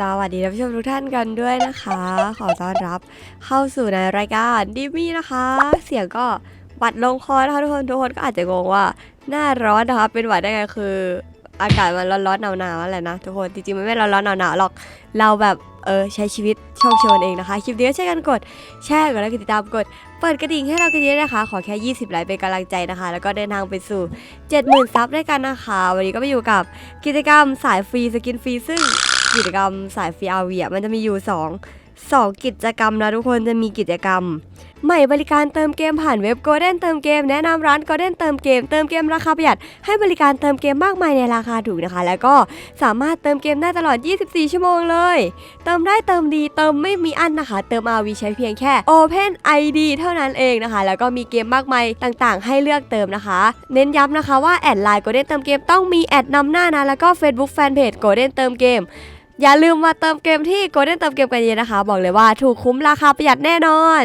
สวัสดีท่านผู้ชมทุกท่านกันด้วยนะคะ ขอต้อนรับเข้าสู่ในรายการดิมี่นะคะ เสียงก็วัดลงคอนะคะทุกคนทุกคนก็อาจจะงงว่าหน้าร้อนนะคะ เป็นหวัดได้ไงคือ อากาศมันร้อนๆหนาวๆอะไรนะทุกคนจริงๆมันไม่ร้อนๆหนาวๆหรอกเราแบบเออใช้ชีวิตโชคโชนเองนะคะ คลิปนี้ก็ช่วยกันกดแชร์กดไลค์กดติดตามกด เปิดกระดิ่งให้เรากันเยอะนะคะ ขอแค่ 20 ไลค์เป็นกำลังใจนะคะ แล้วก็เดินทางไปสู่ 70,000ซับด้วยกันนะคะ วันนี้ก็มาอยู่กับกิจกรรมสายฟรีสกินฟรีซึ่ง กิจกรรมสายฟรีอาวีมันจะมีอยู่ 2 2 กิจกรรมนะทุกคนจะมีกิจกรรม ใหม่บริการเติมเกมผ่านเว็บ Golden เติมเกมแนะนำร้าน Golden เติมเกม เติมเกมราคาประหยัด ให้บริการเติมเกมมากมายในราคาถูกนะคะ แล้วก็สามารถเติมเกมได้ตลอด 24 ชั่วโมงเลย เติมได้เติมดีเติมไม่มีอันนะคะ เติม RV ใช้เพียงแค่ Open ID เท่านั้นเองนะคะ แล้วก็มีเกมมากมายต่างๆ ให้เลือกเติมนะคะ เน้นย้ำนะคะว่าแอดไลน์ Golden เติมเกมต้องมีแอดนำหน้านะแล้วก็ Facebook Fanpage Golden เติมเกม อย่าลืมมาเติมเกมที่โกลเด้นเติมเกมกันเยอะนะคะ บอกเลยว่าถูกคุ้มราคาประหยัดแน่นอน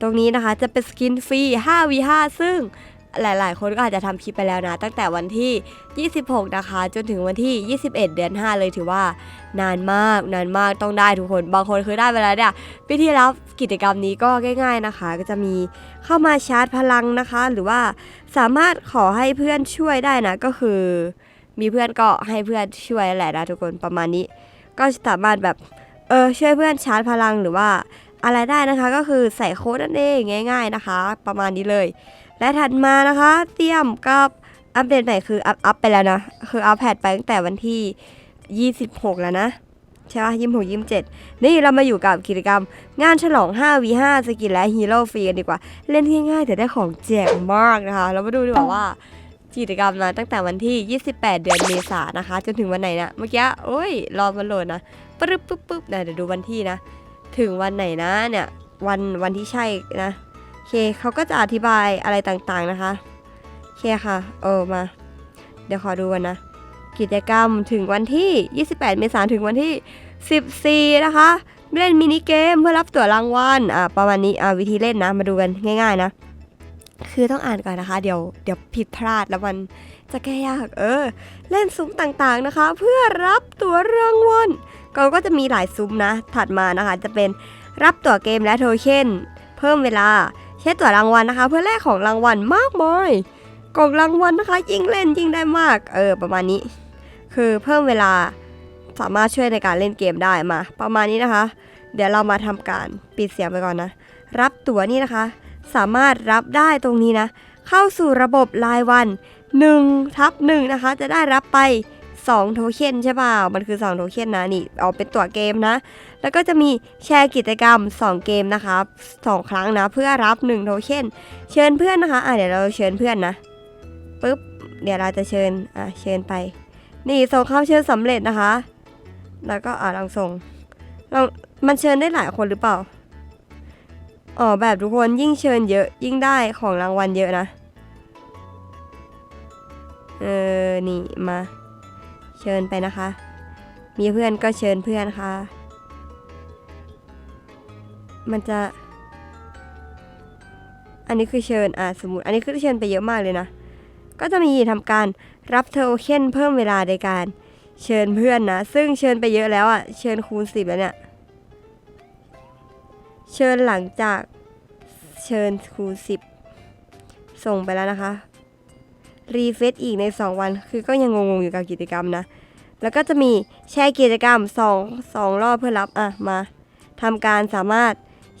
ตรงนี้นะคะจะเป็นสกินฟรี 5v5 ซึ่งหลาย ๆ คนก็อาจจะทำคลิปไปแล้วนะ ตั้งแต่วันที่ 26 นะคะ จนถึงวันที่ 21 เดือน 5 เลยถือว่านานมากนานมากต้องได้ทุกคน บางคนคือได้ไปแล้วเนี่ยวิธีรับกิจกรรมนี้ก็ง่าย ๆนะคะ ก็จะมีเข้ามาชาร์จพลังนะคะ หรือว่าสามารถขอให้เพื่อนช่วยได้นะ ก็คือ มีเพื่อนก็ให้เพื่อนช่วยแหละนะทุกคนประมาณนี้ ก็สามารถแบบเออช่วยเพื่อนชาร์จพลังหรือว่า อะไรได้นะคะก็คือใส่โค้ดนั่นเองง่าย ๆนะคะ ประมาณนี้เลย และถัดมานะคะ เตรียมกับอัปเดตใหม่คืออัพอัพไปแล้วนะ คืออัพแพดไปตั้งแต่วันที่ 26 แล้วนะใช่ป่ะยี่สิบหกยี่สิบเจ็ดนี่เรามาอยู่กับกิจกรรม งานฉลอง 5v5 สกินและฮีโร่ฟรีกันดีกว่า เล่นง่ายๆแต่ได้ของแจกมากนะคะ เรามาดูดีกว่าว่ากิจกรรมนะตั้งแต่วันที่ 28 เดือนเมษายนนะคะ จนถึงวันไหนนะเมื่อกี้โอ้ยรอมันโหลดนะปึ๊บปึ๊บปึ๊บเดี๋ยวดูวันที่นะ ถึงวันไหนนะเนี่ยวันวันที่ใช่นะโอเคเขาก็จะอธิบายอะไรต่างๆนะคะโอเคค่ะเออมา เดี๋ยวขอดูกันนะ กิจกรรมถึงวันที่ 28 เมษายนถึงวันที่ 14 นะคะเล่นมินิเกมเพื่อรับตั๋วรางวัลอ่าประมาณนี้อ่าวิธีเล่นนะมาดูกันง่าย ๆนะ คือต้องอ่านก่อนนะคะ เดี๋ยวเดี๋ยวผิดพลาดแล้วมันจะแก้ยากเออ เล่นซุ้มต่างๆนะคะ เพื่อรับตั๋วรางวัล ก็ก็จะมีหลายซุ้มนะ ถัดมานะคะ จะเป็นรับตั๋วเกมและโทเค็นเพิ่มเวลาใช้ตั๋วรางวัลนะคะ เพื่อแลกของรางวัลมากมายกล่องรางวัลนะคะ ยิ่งเล่นยิ่งได้มาก เออ ประมาณนี้ คือเพิ่มเวลาสามารถช่วยในการเล่นเกมได้มา ประมาณนี้นะคะ เดี๋ยวเรามาทำการปิดเสียงไปก่อนนะ รับตั๋วนี่นะคะ สามารถรับได้ตรงนี้นะ เข้าสู่ระบบรายวัน1ทับ1นะคะ จะได้รับไป 2โทเค็นใช่เปล่า มันคือ 2 โทเค็นนะนี่เอาเป็นตัวเกมนะ แล้วก็จะมีแชร์กิจกรรม 2 เกมนะคะ2ครั้งนะ เพื่อรับ 1 โทเค็นเชิญเพื่อนนะคะอะเดี๋ยวเราเชิญเพื่อนนะปุ๊บเดี๋ยวเราจะเชิญอะเชิญไป นี่ส่งเข้าเชิญสำเร็จนะคะ แล้วก็อ่าลองส่งลองมันเชิญได้หลายคนหรือเปล่าอ๋อแบบทุกคนยิ่งเชิญเยอะยิ่งได้ของรางวัลเยอะนะ เออ นี่มา เชิญไปนะคะ มีเพื่อนก็เชิญเพื่อนค่ะ มันจะ อันนี้คือเชิญอะสมมติ อันนี้คือเชิญไปเยอะมากเลยนะ ก็จะมีทำการรับโทเคนเพิ่มเวลาในการเชิญเพื่อนนะ ซึ่งเชิญไปเยอะแล้วอะ เชิญคูณสิบแล้วเนี่ย เชิญหลังจากเชิญคูณสิบส่งไปแล้วนะคะ รีเฟซอีกใน 2 วัน คือก็ยังงงๆอยู่กับกิจกรรมนะ แล้วก็จะมีแชร์กิจกรรม2 2รอบเพื่อรับอะมาทำการสามารถ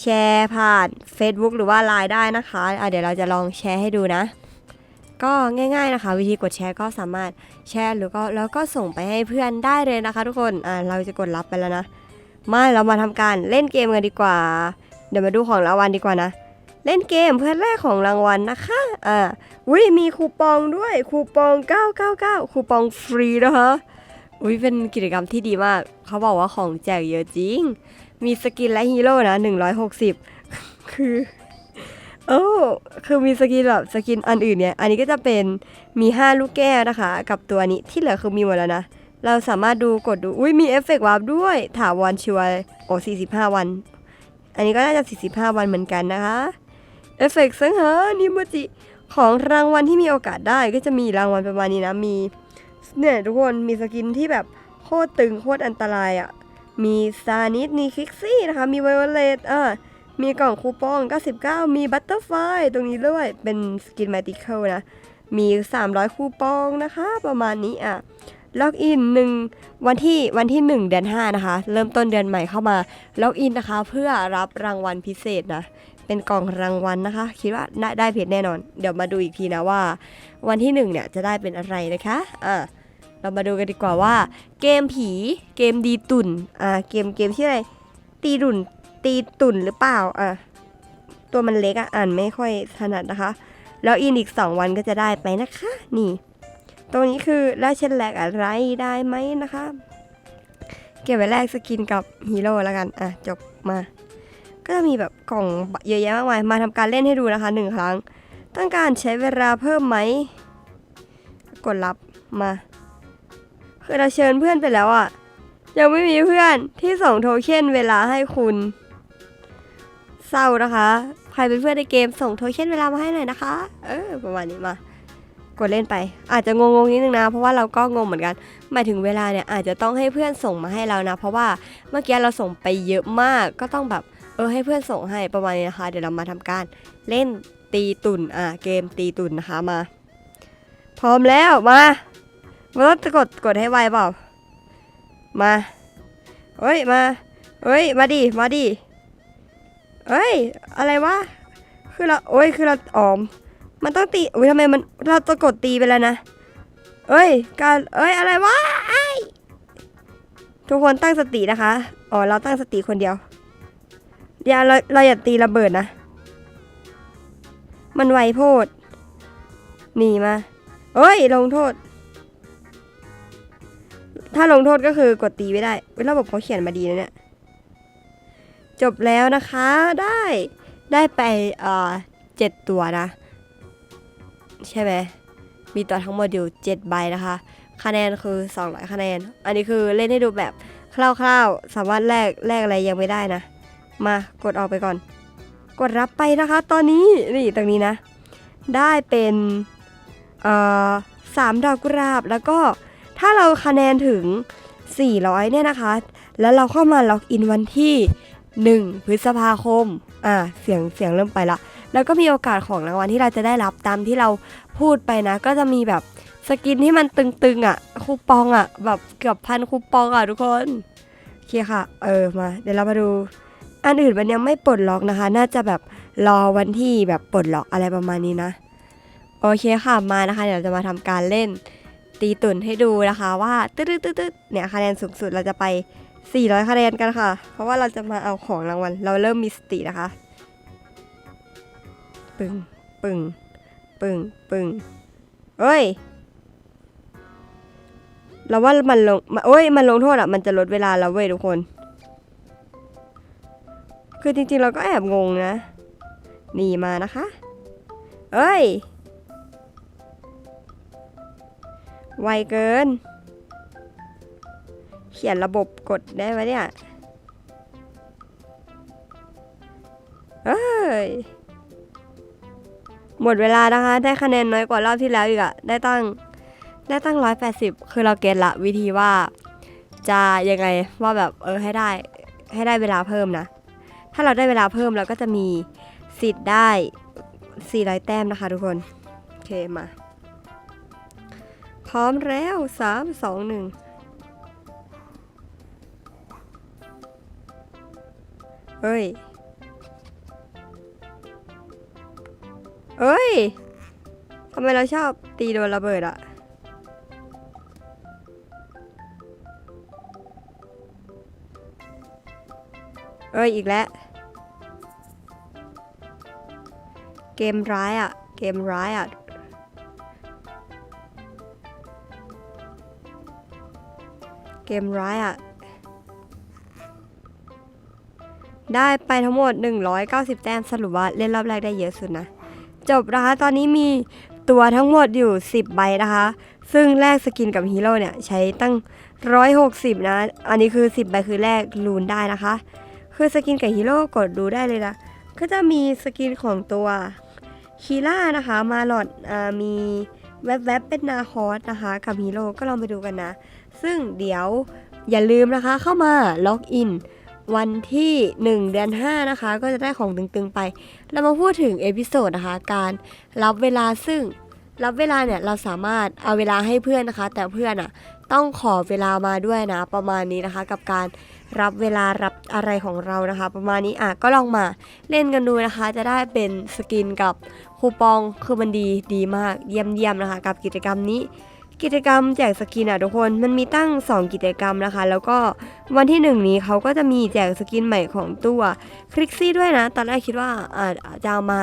แชร์ผ่าน Facebook หรือว่า Line ได้นะคะอะเดี๋ยวเราจะลองแชร์ให้ดูนะ ก็ง่าย ๆนะคะ วิธีกดแชร์ก็สามารถแชร์หรือก็แล้วก็ส่งไปให้เพื่อนได้เลยนะคะทุกคนอะเราจะกดรับไปแล้วนะมาเรามาทำการเล่นเกมกันดีกว่า เดี๋ยวมาดูของรางวัลดีกว่านะ เล่นเกมเพื่อแลกของรางวัลนะคะ อ่าอุ้ยมีคูปองด้วยคูปอง 999 คูปองฟรีนะคะอุ้ยเป็นกิจกรรมที่ดีมาก เขาบอกว่าของแจกเยอะจริง มีสกินและฮีโร่นะหนึ่งร้อยหกสิบคือ โอ้คือมีสกินแบบสกินอันอื่นเนี่ย อันนี้ก็จะเป็นมี 5 ลูกแก้วนะคะ กับตัวนี้ที่เหลือคือมีหมดแล้วนะ เราสามารถดูกดดู อุ้ยมีเอฟเฟกต์วาร์ปด้วย ถาวรชัวโอ้45 วัน อันนี้ก็น่าจะ 45 วันเหมือนกันนะคะ เอฟเฟกต์สังหารนิมจิของรางวัลที่มีโอกาสได้ก็จะมีรางวัลประมาณนี้นะมีเนี่ยทุกคนมีสกินที่แบบโคตรตึงโคตรอันตรายอะ่ะ มีซานิสมีคิกซี่นะคะ มีไวโอเลตอ่ามีกล่องคูปอง 99 มีบัตเตอร์ไฟตรงนี้ด้วย เป็นสกินแมติเคิลนะ มี 300 คูปองนะคะ ประมาณนี้อะ ล็อกอินหนึ่งวันที่วันที่ 1 เดือน 5 นะคะ เริ่มต้นเดือนใหม่เข้ามา ล็อกอินนะคะ เพื่อรับรางวัลพิเศษนะ เป็นกล่องรางวัลนะคะ คิดว่าได้ได้เพจแน่นอน เดี๋ยวมาดูอีกทีนะว่า วันที่1เนี่ยจะได้เป็นอะไรนะคะอ่าเรามาดูกันดีกว่าว่า เกมผีเกมดีตุ่นอ่าเกมเกมที่ออะไรตีดุ่นตีตุ่นหรือเปล่าอะตัวมันเล็กอะอ่านไม่ค่อยถนัดนะคะ แล้วอินอีก 2 วันก็จะได้ไปนะคะ นี่ ตรงนี้คือแล้วเชนแลกอะไรได้ไหมนะคะ เก็บไว้แลกสกินกับฮีโร่แล้วกัน อะ จบมา ก็จะมีแบบกล่องเยอะแยะมากมายมาทำการเล่นให้ดูนะคะหนึ่งครั้ง ต้องการใช้เวลาเพิ่มไหมกดรับมาคือเราเชิญเพื่อนไปแล้วอะยังไม่มีเพื่อนที่ส่งโทเค็นเวลาให้คุณเศร้านะคะ ใครเป็นเพื่อนในเกมส่งโทเค็นเวลามาให้หน่อยนะคะ เออประมาณนี้มากดเล่นไป อาจจะงงๆนิดนึงนะ เพราะว่าเราก็งงเหมือนกัน หมายถึงเวลาเนี่ยอาจจะต้องให้เพื่อนส่งมาให้เรานะ เพราะว่าเมื่อกี้เราส่งไปเยอะมากก็ต้องแบบ ออให้เพื่อนส่งให้ประมาณนี้นะคะ เดี๋ยวเรามาทำการเล่นตีตุ่นอะเกมตีตุ่นนะคะมา พร้อมแล้วมามันต้องกดกดให้ไวเปล่ามาเฮ้ยมาเฮ้ยมาดิมาดิเฮ้ยอะไรวะคือเราโอ้ยคือเราออมมันต้องตีอุ้ยทำไมมันเราจะกดตีไปแล้วนะ เอ้ยการเอ้ยอะไรวะไอทุกคนตั้งสตินะคะ อ๋อเราตั้งสติคนเดียว อย่าเราเราอย่าตีระเบิดนะ มันไวโพด หนีมาเอ้ย ลงโทษ ถ้าลงโทษก็คือกดตีไม่ได้เว้ยระบบเขาเขียนมาดีนะเนี่ย จบแล้วนะคะได้ได้ไปเอ่อเจ็ดตัวนะ ใช่ไหมมีตัวทั้งหมดอยู่7ใบนะคะ คะแนนคือ200คะแนน อันนี้คือเล่นให้ดูแบบคร่าวๆ สามารถแลกแลกอะไรยังไม่ได้นะ มากดออกไปก่อน กดรับไปนะคะ ตอนนี้นี่ตรงนี้นะ ได้เป็นสามดอกกุหลาบแล้วก็ถ้าเราคะแนนถึง 400 เนี่ยนะคะ แล้วเราเข้ามาล็อกอินวันที่ 1 พฤษภาคมอ่าเสียงเสียงเริ่มไปละ แล้วก็มีโอกาสของรางวัลที่เราจะได้รับตามที่เราพูดไปนะ ก็จะมีแบบสกินที่มันตึงๆอะ คูปองอะ แบบเกือบพันคูปองอะทุกคน โอเคค่ะ เออมา เดี๋ยวเรามาดู อันอื่นมันยังไม่ปลดล็อกนะคะ น่าจะแบบรอวันที่แบบปลดล็อกอะไรประมาณนี้นะ โอเคค่ะมานะคะ เดี๋ยวจะมาทำการเล่น ตีตุ่นให้ดูนะคะ ว่าตึ๊ดตึ๊ดตึ๊ดเนี่ยคะแนนสูงสุดเราจะไป 400 คะแนนกันค่ะ เพราะว่าเราจะมาเอาของรางวัล เราเริ่มมีสตินะคะ ปึงปึงปึงปึงเอ้ยเราว่ามันลงโอ้ยมันลงโทษอะ มันจะลดเวลาเราเว้ยทุกคน คือจริงๆเราก็แอบงงนะ นี่มานะคะ เอ้ย ไวเกิน เขียนระบบกดได้ไหมเนี่ยเอ้ย หมดเวลานะคะ ได้คะแนนน้อยกว่ารอบที่แล้วอีกอะได้ตั้ง ได้ตั้งร้อยแปดสิบคือเราเก็ตละวิธีว่า จะยังไงว่าแบบเออให้ได้ให้ได้เวลาเพิ่มนะ ถ้าเราได้เวลาเพิ่มเราก็จะมีสิทธิ์ได้ 400 แต้มนะคะทุกคน โอเคมา พร้อมแล้วสามสองหนึ่งเอ้ย เอ้ยทำไมเราชอบตีโดนระเบิดอะ เอ้ยอีกแล้ว เกมร้ายอะเกมร้ายอะเกมร้ายอะได้ไปทั้งหมด 190 แต้มสรุปว่าเล่นรอบแรกได้เยอะสุดนะ จบนะคะ ตอนนี้มีตัวทั้งหมดอยู่ 10 ใบนะคะ ซึ่งแลกสกินกับฮีโร่เนี่ย ใช้ตั้ง 160 นะ อันนี้คือ 10 ใบคือแลกลูนได้นะคะ คือสกินกับฮีโร่กดดูได้เลยนะก็จะมีสกินของตัวคีล่านะคะมาหลอดอมีแวบๆเป็นนาคอสนะคะกับฮีโร่ก็ลองไปดูกันนะ ซึ่งเดี๋ยวอย่าลืมนะคะเข้ามาล็อกอินวันที่ 1 เดือน 5 นะคะ ก็จะได้ของตึงๆไป เรามาพูดถึงเอพิโซดนะคะ การรับเวลาซึ่งรับเวลาเนี่ยเราสามารถเอาเวลาให้เพื่อนนะคะ แต่เพื่อนอะต้องขอเวลามาด้วยนะประมาณนี้นะคะ กับการ รับเวลารับอะไรของเรานะคะ ประมาณนี้อะก็ลองมาเล่นกันดูนะคะ จะได้เป็นสกินกับคูปองคือมันดีดีมากเยี่ยมเยี่ยมนะคะ กับกิจกรรมนี้ กิจกรรมแจกสกินอะทุกคนมันมีตั้ง 2 กิจกรรมนะคะ แล้วก็วันที่ 1 นี้เขาก็จะมีแจกสกินใหม่ของตัวคลิกซี่ด้วยนะ ตอนแรกคิดว่าอาจจะเอามา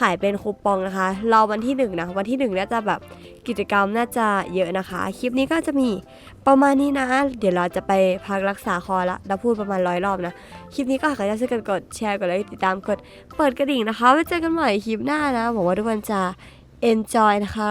ขายเป็นคูปองนะคะรอวันที่1นะวันที่1น่าจะแบบกิจกรรมน่าจะเยอะนะคะ คลิปนี้ก็จะมีประมาณนี้นะ เดี๋ยวเราจะไปพักรักษาคอละเราพูดประมาณร้อยรอบนะ คลิปนี้ก็ขอให้ช่วยกันกดแชร์กดไลค์ติดตามกดเปิดกระดิ่งนะคะไว้เจอกันใหม่คลิปหน้านะหวังว่าทุกคนจะ enjoy นะคะ